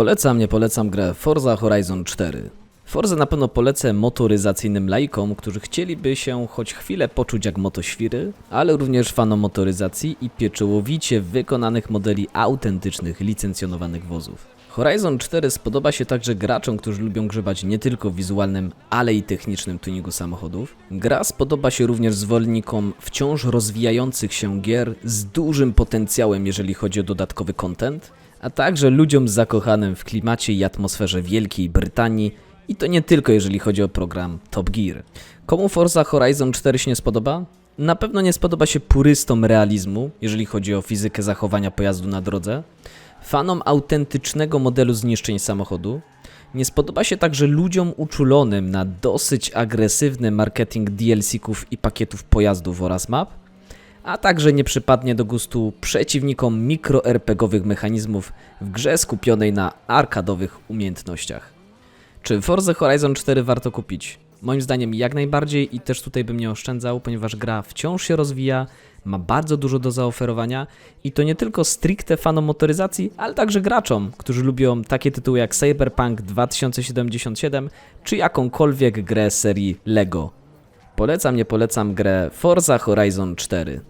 Polecam, nie polecam grę Forza Horizon 4. Forza na pewno polecę motoryzacyjnym laikom, którzy chcieliby się choć chwilę poczuć jak motoświry, ale również fanom motoryzacji i pieczołowicie wykonanych modeli autentycznych, licencjonowanych wozów. Horizon 4 spodoba się także graczom, którzy lubią grzebać nie tylko w wizualnym, ale i technicznym tuningu samochodów. Gra spodoba się również zwolennikom wciąż rozwijających się gier z dużym potencjałem, jeżeli chodzi o dodatkowy content, a także ludziom zakochanym w klimacie i atmosferze Wielkiej Brytanii i to nie tylko jeżeli chodzi o program Top Gear. Komu Forza Horizon 4 się nie spodoba? Na pewno nie spodoba się purystom realizmu, jeżeli chodzi o fizykę zachowania pojazdu na drodze, fanom autentycznego modelu zniszczeń samochodu, nie spodoba się także ludziom uczulonym na dosyć agresywny marketing DLC-ków i pakietów pojazdów oraz map, a także nie przypadnie do gustu przeciwnikom mikro-RPGowych mechanizmów w grze skupionej na arkadowych umiejętnościach. Czy Forza Horizon 4 warto kupić? Moim zdaniem jak najbardziej i też tutaj bym nie oszczędzał, ponieważ gra wciąż się rozwija, ma bardzo dużo do zaoferowania i to nie tylko stricte fanom motoryzacji, ale także graczom, którzy lubią takie tytuły jak Cyberpunk 2077 czy jakąkolwiek grę serii LEGO. Polecam, nie polecam grę Forza Horizon 4.